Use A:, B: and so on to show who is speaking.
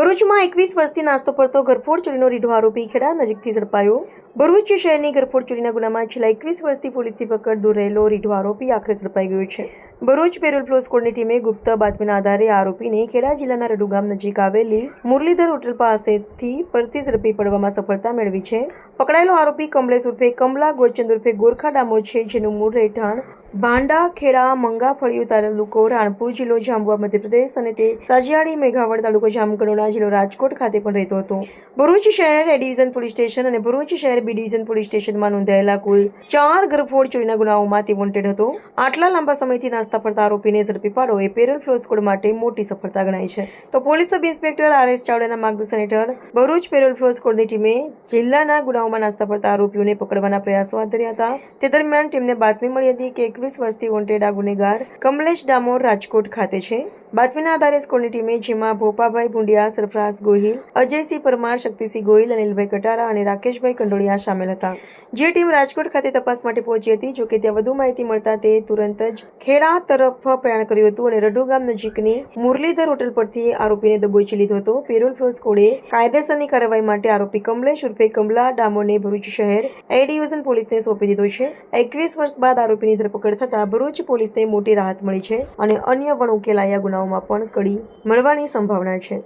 A: ભરૂચમાં એકવીસ વર્ષથી નાસ્તો પડતો ગરફોડ ચોરીનો રીઢો આરોપી ખેડા નજીકથી ઝડપાયો. ભરૂચ શહેરની ગરફોડ ચોરીના ગુનામાં છેલ્લા એકવીસ વર્ષથી પોલીસથી પકડ દૂર રહેલો રીઢો આરોપી આખરે ઝડપાઈ ગયો છે. ભરૂચ પેરોલ ફ્લો સ્કોડની ટીમે ગુપ્ત બાતમીના આધારે આરોપીને ખેડા જિલ્લાના રડુ ગામ નજીક આવેલી મુરલીધર હોટલ પાસેથી પરથી ઝડપી પડવામાં સફળતા મેળવી છે. પકડાયેલો આરોપી કમલેશ ઉર્ફે કમલા ગોરચંદ ઉર્ફે ગોરખા ડામોર છે, જેનું મૂળ રહેઠાણ ભાંડા ખેડા, મંગા, ફળિયું તાલુકો, રાણપુર જિલ્લો જાંબુઆ મધ્યપ્રદેશ અને તે સાજિયાળી, મેઘાવડ તાલુકો જામકંડોરણા જિલ્લો, રાજકોટ ખાતે પણ રહેતો હતો. ભરૂચ શહેર એ ડિવિઝન પોલીસ સ્ટેશન અને ભરૂચ શહેર બી ડિવિઝન પોલીસ સ્ટેશનમાં નોંધાયેલા કુલ ચાર ગરફોડ ચોરીના ગુનાઓમાં તે વોન્ટેડ હતો. આટલા લાંબા સમયથી નાસ્તા પડતા આરોપીને ઝડપી પાડો એ પેરલ ફ્લો સ્કોડ માટે મોટી સફળતા ગણાય છે. તો police sub inspector R S ચાવડાના માર્ગદર્શન હેઠળ ભરૂચ પેરોલ ફ્લો સ્કોડની ટીમે જિલ્લાના ગુનાઓમાં નાસ્તા પડતા આરોપીઓને પકડવાના પ્રયાસો હાથ ધર્યા હતા. તે દરમિયાન ટીમને બાતમી મળી હતી કે એકવીસ વર્ષથી વોન્ટેડ આ ગુનેગાર કમલેશ ડામોર રાજકોટ ખાતે છે. બાતમીના આધારે સ્કૂલની ટીમે જેમાં ભોપાભાઈ ભુંડિયા, સરફરાઝ ગોહિલ, અજયસિંહ પરમાર, શક્તિસિંહ ગોહિલ, અનિલભાઈ કટારા અને રાકેશભાઈ કંડોળિયા સામેલ હતા. જે ટીમ રાજકોટ ખાતે તપાસ માટે પહોંચી હતી, જોકે ત્યાં વધુ માહિતી મળતા તે તુરંત જ ખેડા તરફ પ્રયાણ કર્યું હતું અને રઢુ ગામ નજીકની મુરલીધર હોટલ પરથી આરોપીને દબોચી લીધો હતો. પેરોલ ફ્લો સ્કોડે કાયદેસરની કાર્યવાહી માટે આરોપી કમલેશ ઉર્ફે કમલા ડામોરને ભરૂચ શહેર એ ડિવિઝન પોલીસને સોંપી દીધો છે. એકવીસ વર્ષ બાદ આરોપીની ધરપકડ થતાં ભરૂચ પોલીસને મોટી રાહત મળી છે અને અન્ય પણ ઉકેલાયા ગુનાઓમાં પણ કડી મળવાની સંભાવના છે.